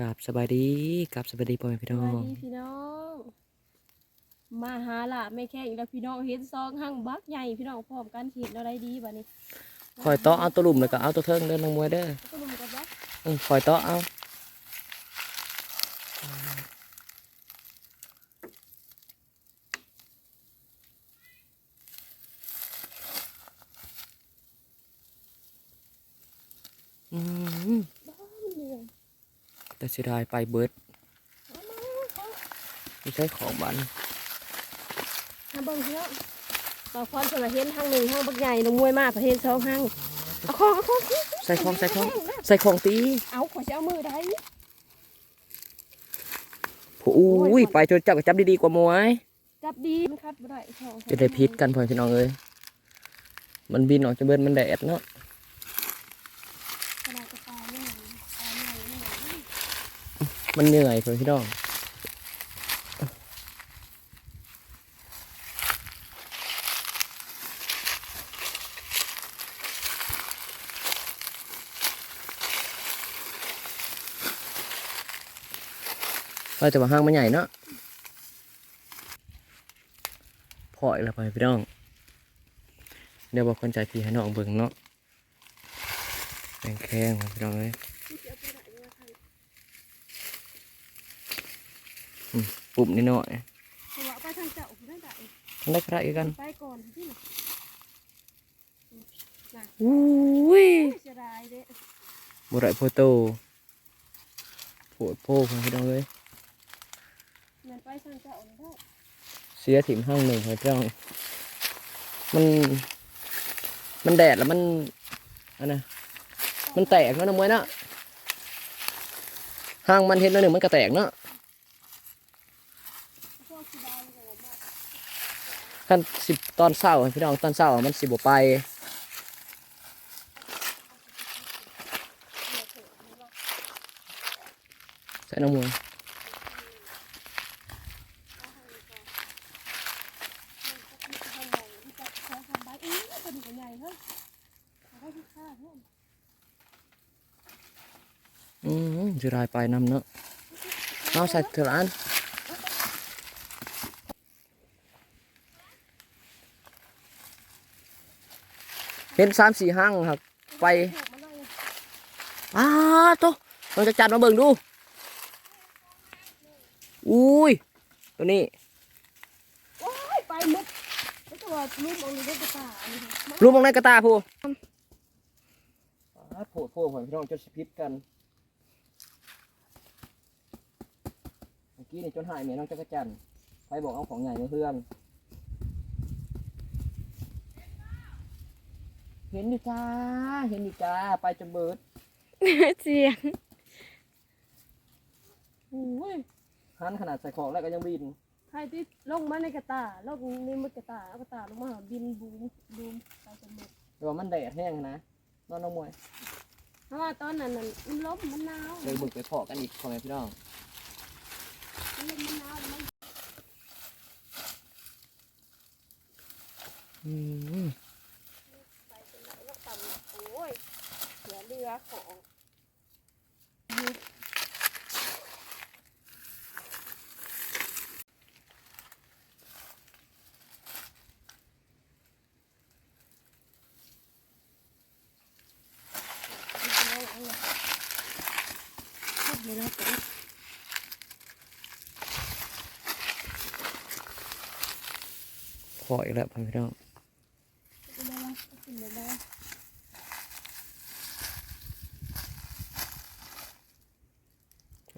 กราบสบายดีกราบสบายดีพ่อแม่พี่สน้อวัสงดีพี่น้อง มาหาล่ะไม่แค่อีกแล้วพี่น้องเห็นซองหั่งบักใหญ่พี่น้องพร้อมกันเห็นอะไรดีบัดนี้คอยต่อเอาตัวหลุมแล้วก็เอาตัวเทิงเดินลงมวยเด้อก็ลุมกันบักเออคอยต่อเอาอืมบ้าเหนื่อย แต่เสียดายไปเบิดไม่ใช่ของบันทำเบิ่งพี่น้องบางคนสมัยเห็นหั่งหนึ่งหั่งบักใหญ่ลงมวยมาประเทศซองหั่งเอาของเอาของใส่ของใส่ของใส่ของตีเอาขอจะเอามือได้ผู้อุ้ยไปจนจับก็จับดีๆกว่ามวยจับดีมันคัดบ่ได้ช่องจะได้พิษกันพ่อพี่น้องเอ้ยมันบินออกจากเบิดมันแดดเนาะ ขนาดกระตายเนี่ยตายใหญ่เนี่ย มันเหนื่อยพ่อพี่น้องเราจะมาห้างมันใหญ่เนาะพออีกแล้วพ่อพี่น้อง เดี๋ยวบอกคนใจพี่ให้น้องเบิ่งเนาะแข็งแข็งพี่น้องเอ้ย ปุ่มนิดหน่อยเพราะว่าไปทางเจ้าผู้ได้ได้ทำได้กระไรกันไปก่อนพี่น่ะอุ้ยเสียดายเด้บุไรโพโตโผดโพกพี่น้องเลยมันไปทางเจ้าได้เสียถิ่มห้างหนึ่งพี่น้องมัน มันแดดแล้วมันอันนะมันแตกเนาะน้ำมวยเนาะห้างมันเห็นแล้วหนึ่งมันก็แตกเนาะ พวกสีดำก็มา ขั้นสิบตอนเศร้าพี่น้องตอนเศร้ามันสิบไปใส่น้ำมวยทางไหนที่จะขอทำบ้านอีกเป็นหัวใหญ่เฮ้ยเอาไว้ที่ข้าเพื่ออืมจะรายไปน้ำเนาะเอาใส่เถอะอัน เห็นสามสี่ห้างครับ ไปถูกมาเลยอ้าโตเราจะจัดมาเบิ่งดู อุ้ย ตัวนี้โอ้ยไปมุดแล้วตัวลูกมองดูได้กระตาอันนี้ค่ะรูปมองในกระตาพูโผล่โผล่พี่น้องจะพิษกันเมื่อกี้นี่จนหายเมียน้องจักรจันทร์ใครบอกเอาของใหญ่มาเพื่อน เห็นดิจ้า เห็นดิจ้า ไปจนเบิดเสียงอุ้ยหันขนาดใส่ของแล้วก็ยังบินใครที่ลงมาในกระตาลงในมือกระตาเอากระตาลงมาหาบินบูมบูมไปจนหมดแต่ว่ามันแดดแห้งนะนอนน้องมวยเพราะว่าตอนนั้นน่ะมันล้มมันหนาวเลยบึกไปพอกันอีกพ่อแม่พี่น้องมันล้มมันหนาวมันอืม ไปจนไหนก็ต่ำโอ้ย เรือของพออีกแล้วพี่น้อง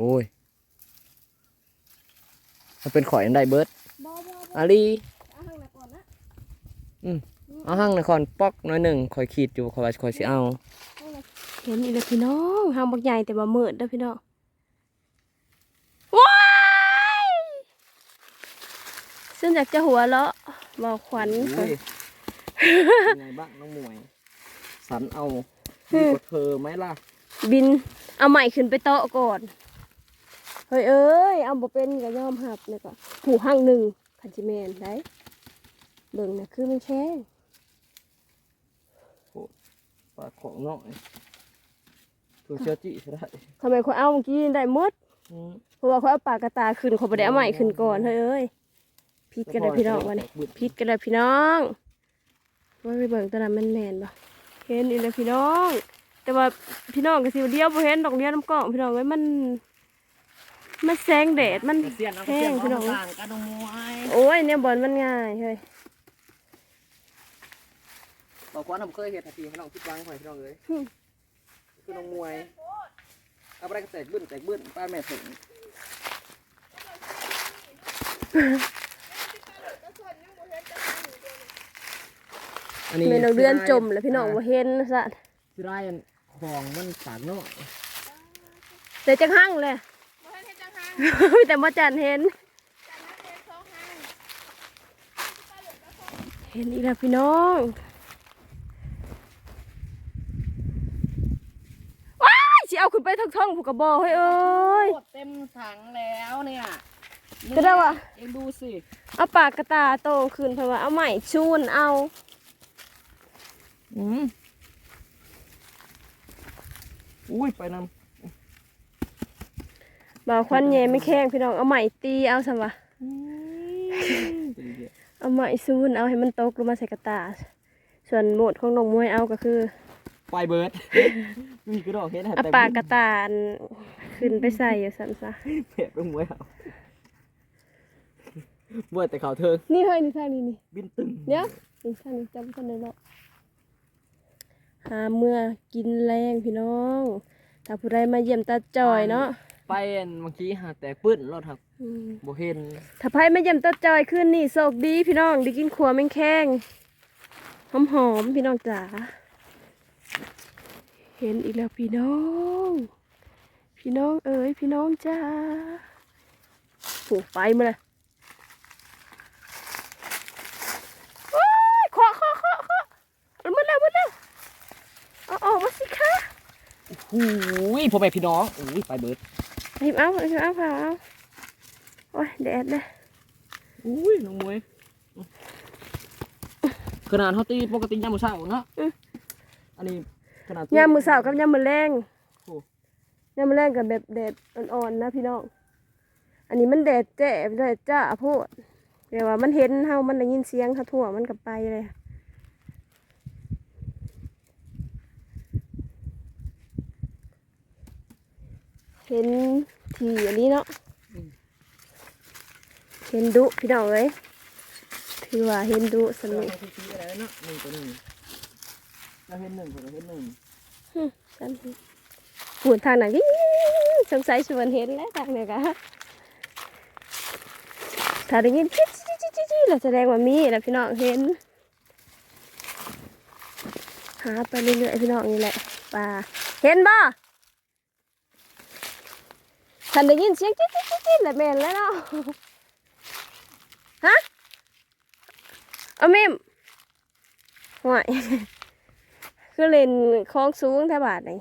โอ้ย มันเป็นข่อยอันใดเบิร์ดบ่บ่บ่อาลีเอาข้างในก่อนนะเอาห้างนครป๊อกน้อยหนึ่งข่อยขีดอยู่ข่อยว่าข่อยสิเอาเห็นอีกแล้วพี่น้องหางบักใหญ่แต่ว่ามืดเด้อพี่น้องว้ายซึ่งอยากจะหัวเราะบอกขวัญโอ้ยเป็นไงบ้างน้องหมวย สันเอาดีกว่าเธอไหมล่ะ บินเอาใหม่ขึ้นไปโต๊ะก่อน เฮ้ยเอ้ยเอาบ่เป็นก็ยอมหับเนี่ยก็หูห้างหนึ่งคันจิแมนได้เบิ่งนะคือมันแข้งปลาของน้อยตัวเชื้อจิใช่ได้ทำไมคนเอาเมื่อกี้ได้หมดอืมเพราะว่าเขาเอาปากกระตาขึ้นเขาบ่ได้เอาใหม่ขึ้นก่อนเฮ้ยเอ้ยพิษกันเลยพี่น้องวันนี้พิษกันเลยพี่น้องว่าไปเบิ่งตอนนั้นมันแมนบ่เห็นอีกแล้วพี่น้อง แต่ว่าพี่น้องก็สิว่าเดียวบ่เห็นดอกเดียวน้ำกล่องพี่น้องเอ้ยมัน มันแสงแดดมันเสียนเอาแห้เสียนงพี่น้เอาองต่างกันตรงมวยโอ้ยเนี่ยบอลมันง่ายเฮ้ยบอกว่าผมเคยเห็นทันทีให้น้องคิดวางหอยพี่น้องเลยคือน้องมวยเอาไปก็แตกบึ้นแตกบึ้นป้าแม่ถึงอันนี้เมนูเดือนจมแล้วพี่น้องบ่เห็นซะสิได้อันของมันสากเนาะแต่จังหั่งเลย แต่บ่จันเห็น เห็นอีกแล้วพี่น้องว้ายสิเอาขึ้นไปทั้งท้องผูกกระบอกเฮ้ยเอ้ย หมดเต็มถังแล้วเนี่ยก็ได้วะ เอ็งดูสิเอาปากกระตาโตขึ้นเพราะว่าเอาใหม่ชูนเอา อืมอุ้ยไปน บ่าวควันแย่ไม่แข้งพี่น้องเอาใหม่ตีเอาซะวะำเอาใหม่ซูนเอาให้มันตกลงมาใส่กระตา ส่วนโหมดของน้องมวยเอาก็คือไฟเบิร์ดมีกระดอกเฮ็ดให้เอาแต่ปากกระตาอันขึ้นไปใส่อยู่ซ้ำซะเผ็ดลงมวยเอาเบิร์ดแต่เขาเทิงนี่เฮ้ยนี่ทางนี้นี่บินตึงเดี๋ยวนี่ทางนี้จำคนเลยเนาะหาเมื่อกินแรงพี่น้องถ้าผู้ใดมาเยี่ยมตาจอยเนาะ ไปอันเมื่อกี้หาแต่ปื้นรถครับอืมบ่เห็นถ้าไผมาเยี่ยมตาจอยขึ้นนี่โชคดีพี่น้องได้กินขัวแมงแข้งหอมหอมๆพี่น้องจ๋าเห็นอีกแล้วพี่น้อง พี่น้องเอ๋ยพี่น้องจ้าโหไฟมาเลยโอ้ยเคาะเคาะเคาะเคาะเอามาแล้วมาแล้วเอาออกมาสิคะหูยพ่อแม่พี่น้องอุ้ยไฟเบิร์ด หยิบเอาหยิบเอาเผาเอาโอ้ยแดดเลยอุ้ยน้องมวยขนาดเขาตีปกติยามมื้อเช้าเนาะอันนี้ขนาดตียามมือสาวกับยามมือแรงโอ้ยามมือแรงกับแบบแดดอ่อนๆนะพี่น้องอันนี้มันแดดแจ๋แดดจ้าโพดเดี๋ยวว่ามันเห็นเฮามันได้ยินเสียงเขาทั่วมันกับไปเลย เห็นทีอันนี้เนาะเห็นดุพี่น้องเอ้ยถือว่าเห็นดุสเรานุกเห็นตีอะไรเนาะหนึ่งตัวหนึ่งเราเห็นหนึ่งผมเราเห็นหนึ่งฉันหูทางไหนก็สงสัยชวนเห็นแล้วทางไหนกะถ้าได้ยินจิ๊ดจิ๊ดจิ๊ดจิ๊ดจิ๊ดแล้วแสดงว่ามีแล้วพี่น้องเห็น หาไปเรื่อยๆพี่น้องนี่แหละปลาเห็นบ่ ฉันได้ยินเสียงจิ๊ดจิ๊ดจิ๊ดจิ๊ดแล้วแม่นแล้วเนาะฮะเอามิมห่วยคือเล่นคลองสูงแท่บาทนี่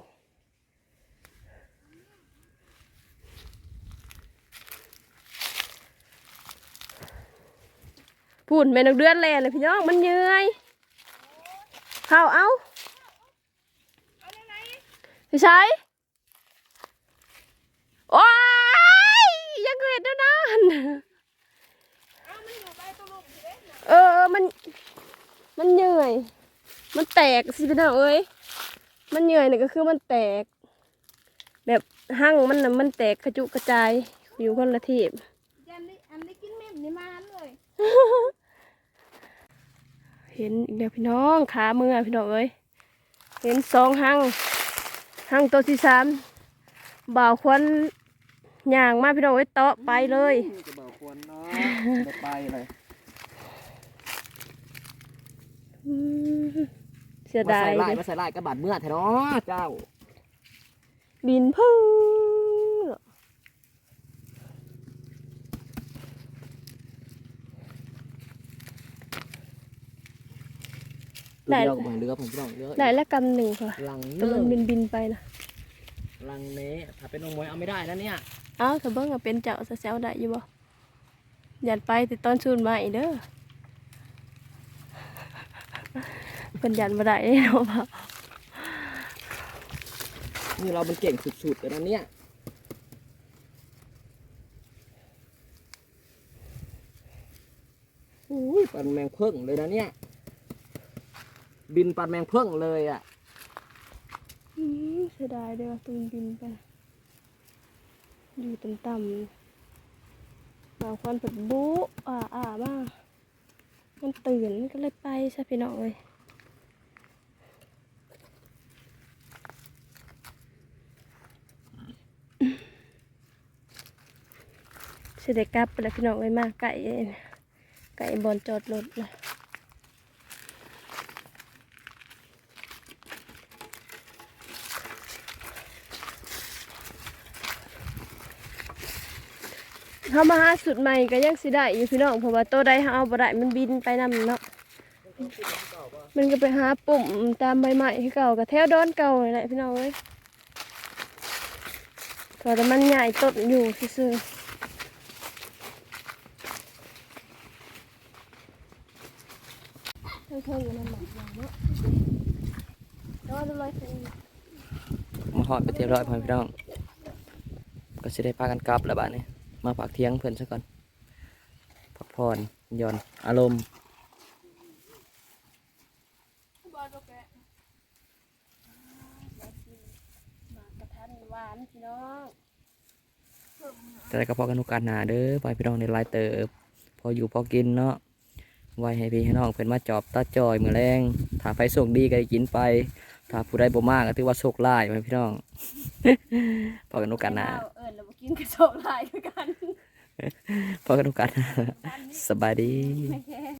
พูดแม่นกเดือนแลนเลยพี่น้องมันเหนื่อยเข้าเอาพี่ชายโอ้ยอยังเกิดด้วยนั่นเออเออมัน มันเหนื่อย มันแตกสิพี่น้องเอ้ย มันเหนื่อยเนี่ยก็คือมันแตก แบบหั่งมันน่ะมันแตกกระจุกกระจายอยู่คนละทีบยันได้อันได้กินเม็มนี่มาเลย เห็นอีกแล้วพี่น้องขามือพี่น้องเอ้ย เห็นสองหั่งหั่งตัวที่สามบ่าวควันย่างมาพี่น้องเอ้ยเตาะไปเลย จะบอกควรเนาะไปไปเลย อืม เสียดายมาใส่ลายเลยมาใส่ลายกระบาดเมื่อแท้เนาะเจ้า บินพึ่งเรือกับเรือผมพี่น้องเรือได้แล้วกำหนึ่งค่ะลังแต่เนื้มันบินบินไปนะลังเนี้ถ้าเป็นน้องมวยเอาไม่ได้นะเนี่ยเอ้าถ้าเบิ้งก็เป็นเจ้าซะแซวได้อยู่บ่อย่าไปติดตอนชูนมาอีกเด้อ เป็นยันบ่ได้เนาะบ่าวนี่เรามันเก่งสุดๆเลยนะเนี่ยอุ้ยปันแมงเพิ่งเลยนะเนี่ย บินปันแมงเพิ่งเลยอะอืมเสียดายเด้อตูนบินไป อยู่ต่ำๆบางคนแบบบู๊อ่าอ่ามากมันตื่นมันก็เลยไปซะพี่น้องเลย สิได้กลับไปแล้วพี่น้องเลยมาไก่ไก่บอลจอดรถเลยเขามาหาสุดใหม่ก็ยังสิได้อยู่พี่น้องเพราะว่าโตัวใดเขาเอาบ่ได้มันบินไปนำเนาะมันก็ไปหาปุ่มตามใบไม้ที่เก่ากับแถวดอนเก่าเลยแหละพี่น้องเอ้ยแต่มันใหญ่ต้นอยู่ซื่อๆ เพิ่งเพิ่งมันหมักเนาะแล้วจะลอยเป็นมาหอดไปเรียบร้อยพ่อพี่น้อง ก็สิได้พากันกลับแล้วบ้านนี้ มาพักเที่ยงเพิ่อนซะก่อน พักผ่อนหย่อนอารมณ์บอลโอเคมากระทันหวานพี่น้องแต่ก็พอกันโอกาสหนาเด้อพ่อพี่น้องในไลายเติบ พออยู่พอกินเนาะ ไว้ให้พี่ให้น้องเพิ่นมาจอบตาจอยมื้อแรงถ้าไฟโชคดีก็ได้กินไปถ้าผู้ใดบ่มากก็ถือว่าโชคร้ายพ่อพี่น้องพอกันโอกาสหนาเอิญแล้วมากินกระโชกลายคือกันพอกันโอกาสหน้าสบายดีไม่แค่